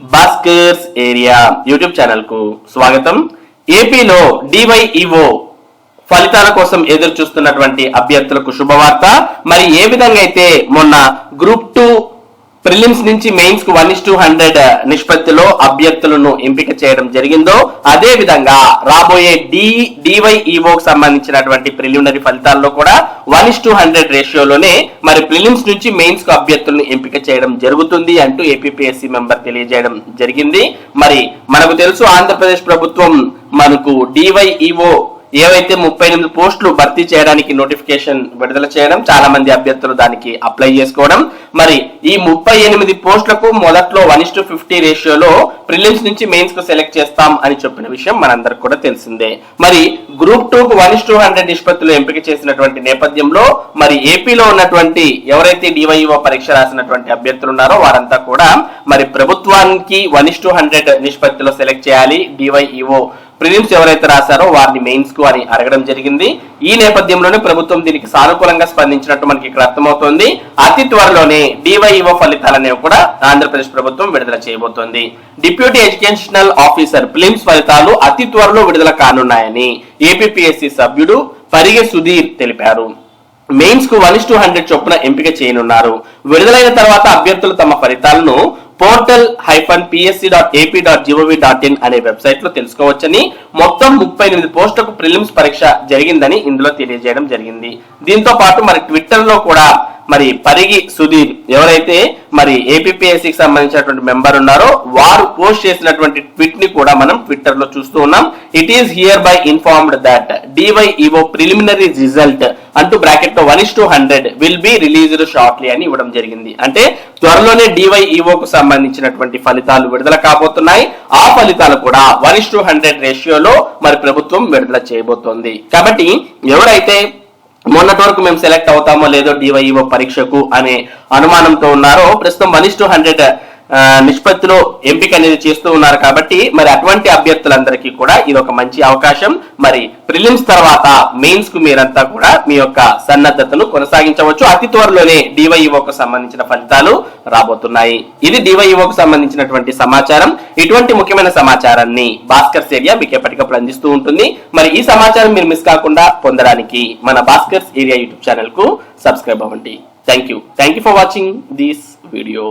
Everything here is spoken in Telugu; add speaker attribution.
Speaker 1: భాస్కర్స్ ఏరియా యూట్యూబ్ ఛానల్కు స్వాగతం. ఏపీలో డివైఈఓ ఫలితాల కోసం ఎదురు చూస్తున్నటువంటి అభ్యర్థులకు శుభవార్త. మరి ఏ విధంగా అయితే మొన్న గ్రూప్ టూ ప్రిలిమ్స్ నుంచి మెయిన్స్కు వన్ ఇస్ టూ హండ్రెడ్ నిష్పత్తిలో అభ్యర్థులను ఎంపిక చేయడం జరిగిందో అదే విధంగా రాబోయే డి డివైఈఓకి సంబంధించినటువంటి ప్రిలిమినరీ ఫలితాల్లో కూడా వన్ ఇస్ టూ హండ్రెడ్ రేషియోలోనే మరి ప్రిలిమ్స్ నుంచి మెయిన్స్కు అభ్యర్థులను ఎంపిక చేయడం జరుగుతుంది అంటూ ఏపీపీఎస్సీ మెంబర్ తెలియజేయడం జరిగింది. మరి మనకు తెలుసు ఆంధ్రప్రదేశ్ ప్రభుత్వం మనకు డివైఈఓ ఏవైతే ముప్పై ఎనిమిది పోస్టులు భర్తీ చేయడానికి నోటిఫికేషన్ విడుదల చేయడం చాలా మంది అభ్యర్థులు దానికి అప్లై చేసుకోవడం మరి ఈ ముప్పై ఎనిమిది పోస్టులకు మొదట్లో వన్ ఇస్ టు ఫిఫ్టీ రేషియోలో ప్రిలిమ్స్ నుంచి మెయిన్స్కు సెలెక్ట్ చేస్తాం అని చెప్పిన విషయం మనందరికి కూడా తెలిసిందే. మరి గ్రూప్ టూ కు వన్ ఇస్ టూ హండ్రెడ్ నిష్పత్తులు ఎంపిక చేసినటువంటి నేపథ్యంలో మరి ఏపీలో ఉన్నటువంటి ఎవరైతే డివైఓ పరీక్ష రాసినటువంటి అభ్యర్థులు ఉన్నారో వారంతా కూడా మరి ప్రభుత్వానికి వన్ ఇస్ టూ హండ్రెడ్ నిష్పత్తిలో సెలెక్ట్ చేయాలి డివైఈఓ ప్రిలిమ్స్ ఎవరైతే రాశారో వారిని మెయిన్స్కు అని అడగడం జరిగింది. ఈ నేపథ్యంలోనే ప్రభుత్వం దీనికి సానుకూలంగా స్పందించినట్టు మనకి ఇక్కడ అర్థమవుతోంది. అతి త్వరలోనే డివైఈఓ ఫలితాలనేవి కూడా ఆంధ్రప్రదేశ్ ప్రభుత్వం విడుదల చేయబోతోంది. డిప్యూటీ ఎడ్యుకేషనల్ ఆఫీసర్ ప్రిలిమ్స్ ఫలితాలు అతి త్వరలో విడుదల కానున్నాయని ఏపీపీఎస్సీ సభ్యుడు పరిగె సుధీర్ తెలిపారు. మెయిన్స్కు వన్ టూ హండ్రెడ్ చొప్పున ఎంపిక చేయనున్నారు. విడుదలైన తర్వాత అభ్యర్థులు తమ ఫలితాలను portal hyphen PSC dot AP dot GOV dot in అనే వెబ్సైట్లో తెలుసుకోవచ్చని మొత్తం ముప్పై ఎనిమిది పోస్టులకు ప్రిలిమ్స్ పరీక్ష జరిగిందని ఇందులో తెలియజేయడం జరిగింది. దీంతో పాటు మరి ట్విట్టర్లో కూడా మరి పరిగి సుధీర్ ఎవరైతే మరి ఏపీఎస్సికి సంబంధించినటువంటి మెంబర్ ఉన్నారో వారు పోస్ట్ చేసినటువంటి ట్వీట్ని కూడా మనం ట్విట్టర్లో చూస్తూ ఉన్నాం. It is hereby informed that DYEO preliminary result అంటూ బ్రాకెట్లో one is to hundred will be released shortly అని ఇవ్వడం జరిగింది. అంటే త్వరలోనే డివైఈఓ కు సంబంధించినటువంటి ఫలితాలు విడుదల కాబోతున్నాయి. ఆ ఫలితాలు కూడా వన్ ఇస్ టు హండ్రెడ్ రేషియోలో మరి ప్రభుత్వం విడుదల చేయబోతోంది. కాబట్టి ఎవరైతే మొన్నటి వరకు మేము సెలెక్ట్ అవుతామో లేదో డివైఈఓ పరీక్షకు అనే అనుమానంతో ఉన్నారో ప్రస్తుతం వన్ ఇస్ టు హండ్రెడ్ నిష్పత్తిలో ఎంపిక అనేది చేస్తూ ఉన్నారు కాబట్టి మరి అటువంటి అభ్యర్థులందరికీ కూడా ఇది ఒక మంచి అవకాశం. మరి ప్రిలిమ్స్ తర్వాత మెయిన్స్కు మీరంతా కూడా మీ యొక్క సన్నద్ధతను కొనసాగించవచ్చు. అతి త్వరలోనే డివైఓకు సంబంధించిన ఫలితాలు రాబోతున్నాయి. ఇది డివైఓకు సంబంధించినటువంటి సమాచారం. ఇటువంటి ముఖ్యమైన సమాచారాన్ని భాస్కర్స్ ఏరియా మీకు ఎప్పటికప్పుడు అందిస్తూ ఉంటుంది. మరి ఈ సమాచారం మీరు మిస్ కాకుండా పొందడానికి మన భాస్కర్స్ ఏరియా యూట్యూబ్ ఛానల్కు సబ్స్క్రైబ్ అవ్వండి. Thank you thank you for watching this video.